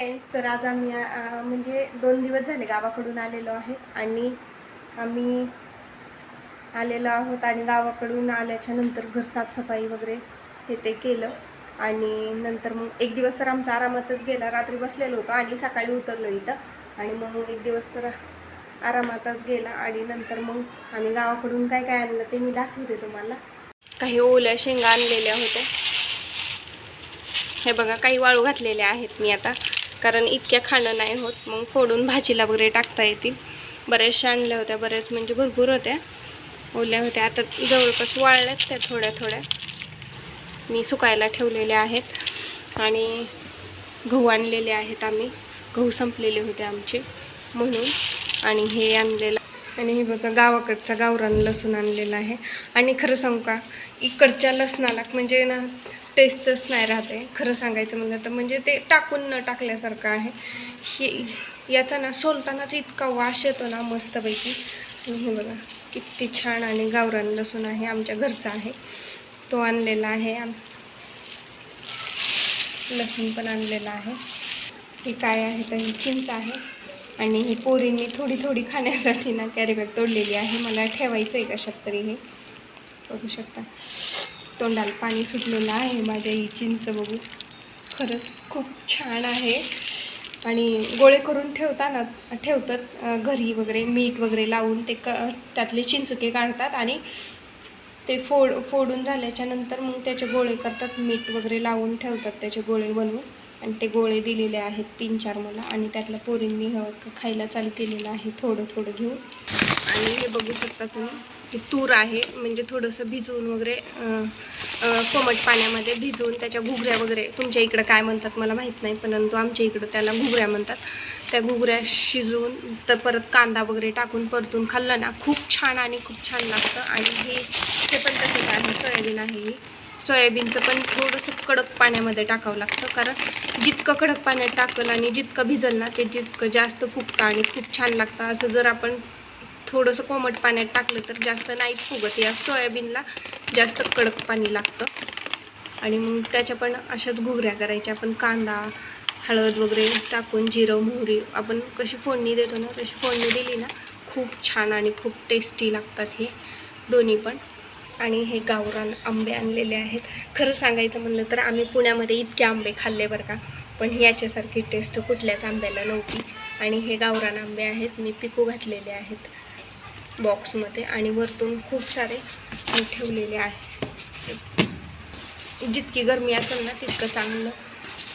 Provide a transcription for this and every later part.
Friends तर आज आम्ही म्हणजे दोन दिवस झाले गावाकडून आलेलो आहेत आणि आम्ही आलेलो आहोत आणि गावाकडून आल्याच्यानंतर घर साफसफाई वगैरे हे ते केलं. आणि नंतर मग एक दिवस तर आमचा आरामातच गेला. रात्री बसलेलो होतो आणि सकाळी उतरलो इथं. आणि मग एक दिवस तर आरामातच गेला आणि नंतर मग आम्ही गावाकडून काय काय आणलं ते मी दाखवते तुम्हाला. काही ओल्या शेंगा आणलेल्या होत्या. हे बघा काही वाळू घातलेल्या आहेत मी आता. कारण इतक्या खाणं नाही होत. मग फोडून भाजीला वगैरे टाकता येतील. बऱ्याचशा आणल्या होत्या बऱ्याच म्हणजे भरपूर होत्या. ओल्या होत्या. आता जवळपास वाळल्यात त्या थोड्या थोड्या. मी सुकायला ठेवलेल्या आहेत. आणि गहू आणलेले आहेत आम्ही. गहू संपलेले होते आमचे म्हणून. आणि हे आणलेलं आणि हे बघा गावाकडचा गावरान लसूण आणलेला आहे. आणि खरं सांगू का इकडच्या लसणाला म्हणजे ना टेस्टच नाही राहते. खरं सांगायचं म्हणलं तर म्हणजे ते टाकून न टाकल्यासारखं आहे. हे याचा ना सोलतानाच इतका वास येतो ना मस्तपैकी. हे बघा किती छान आणि गावरान लसूण आहे आमच्या घरचा आहे. तो आणलेला आहे. आम लसूण पण आणलेला आहे. हे काय आहे तर ही चिंच आहे. आणि ही पोरींनी थोडी थोडी खाण्यासाठी ना कॅरीबॅग तोडलेली आहे. मला ठेवायचं आहे कशात तरी हे? बघू शकता. तोंडाला पाणी सुटलेलं आहे माझ्या ही चिंच बघू. खरंच खूप छान आहे. आणि गोळे करून ठेवताना ठेवतात घरी वगैरे मीठ वगैरे लावून ते क त्यातले चिंचके काढतात आणि ते फोड फोडून झाल्याच्यानंतर मग त्याचे गोळे करतात मीठ वगैरे लावून ठेवतात त्याचे गोळे बनवून. आणि ते गोळे दिलेले आहेत तीन चार मला आणि त्यातल्या पोरींनी खायला चालू केलेलं आहे थोडं थोडं घेऊन. आणि हे बघू शकता तुम्ही हे तूर आहे म्हणजे थोडंसं भिजवून वगैरे कोमट पाण्यामध्ये भिजवून त्याच्या घुगऱ्या वगैरे तुमच्या इकडं काय म्हणतात मला माहीत नाही परंतु आमच्या इकडं त्याला घुगऱ्या म्हणतात. त्या घुगऱ्या शिजवून तर परत कांदा वगैरे टाकून परतून खाल्लं ना खूप छान आणि खूप छान लागतं. आणि हे हे पण तसंच आहे सोयाबीन आहे ही. सोयाबीनचं पण थोडंसं कडक पाण्यामध्ये टाकावं लागतं. कारण जितकं कडक पाण्यात टाकलं आणि जितकं भिजल ना ते जितकं जास्त फुगतं आणि खूप छान लागतं. असं जर आपण थोडंसं कोमट पाण्यात टाकलं तर जास्त नाहीच फुगत. या सोयाबीनला जास्त कडक पाणी लागतं. आणि मग त्याच्या पण अशाच घुगऱ्या करायच्या. आपण कांदा हळद वगैरे टाकून जिरं मोहरी आपण कशी फोडणी देतो ना तशी फोडणी दिली ना खूप छान आणि खूप टेस्टी लागतात हे दोन्ही पण. आणि हे गावरान आंबे आणलेले आहेत. खरं सांगायचं म्हणलं तर आम्ही पुण्यामध्ये इतके आंबे खाल्ले बरं का. पण याच्यासारखी टेस्ट कुठल्याच आंब्याला नव्हती. आणि हे गावरान आंबे आहेत मी पिकू घातलेले आहेत बॉक्समध्ये आणि वरतून खूप सारे मी ठेवलेले आहेत जितकी गरमी असेल ना तितकं चांगलं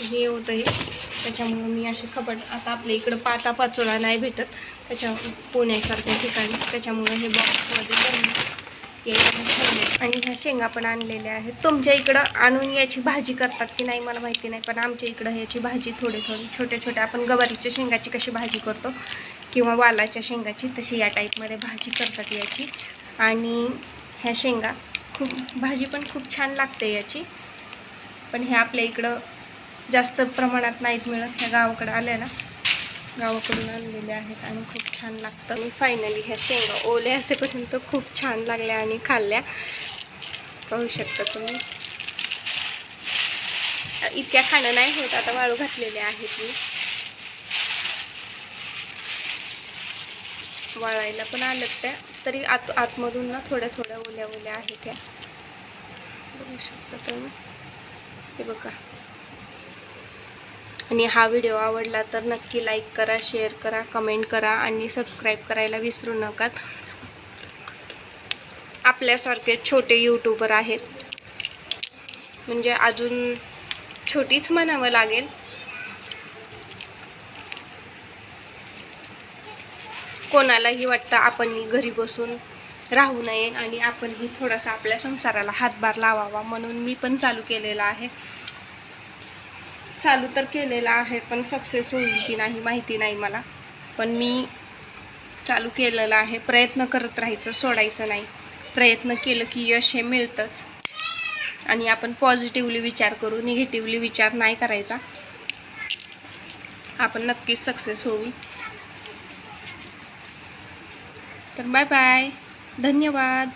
हे होतं हे त्याच्यामुळं मी असे खपट आता आपल्या इकडं पाता पाचोळा नाही भेटत. त्याच्या पुण्यासारख्या ठिकाणी. त्याच्यामुळं हे बॉक्समध्ये गरमी आणि ह्या शेंगा पण आणलेल्या आहेत. तुमच्या इकडं आणून याची भाजी करतात की नाही मला माहिती नाही पण आमच्या इकडं याची भाजी थोडी थोडी छोट्या छोट्या आपण गवारीच्या शेंगाची कशी भाजी करतो किंवा वालाच्या शेंगाची तशी या टाईपमध्ये भाजी करतात याची. आणि ह्या शेंगा खूप भाजी पण खूप छान लागते याची. पण हे आपल्या इकडं जास्त प्रमाणात नाहीत मिळत ह्या गावाकडं आल्या ना गावाकडून आणलेले आहेत आणि खूप छान लागतं आणि फायनली ह्या शेंगा ओल्या असेपर्यंत खूप छान लागल्या आणि खाल्ल्या. पाहू शकता तुम्ही. इतक्या खाणं नाही होत आता वाळू घातलेले आहेत मी. वाळायला पण आलं त्या तरी आत आतमधून ना थोड्या थोड्या ओल्या ओल्या आहेत त्या. बघू शकता तुम्ही. हे बघा. आणि हा व्हिडिओ आवडला तर नक्की लाईक करा शेअर करा कमेंट करा आणि सबस्क्राईब करायला विसरू नका. आपल्यासारखे छोटे यूट्यूबर आहेत. म्हणजे अजून छोटीच म्हणावं लागेल. कोणालाही वाटतं आपणही घरी बसून राहू नये आणि आपणही थोडासा आपल्या संसाराला हातभार लावावा म्हणून मी पण चालू केलेला आहे. चालू तर केलेला आहे पण सक्सेस होईल की नाही माहिती नाही मला. पण मी चालू केलेलं आहे. प्रयत्न करत राहायचं सोडायचं नाही. प्रयत्न केलं की यश हे मिळतंच. आणि आपण पॉझिटिव्हली विचार करू निगेटिव्हली विचार नाही करायचा. आपण नक्कीच सक्सेस होऊ. तर बाय बाय धन्यवाद.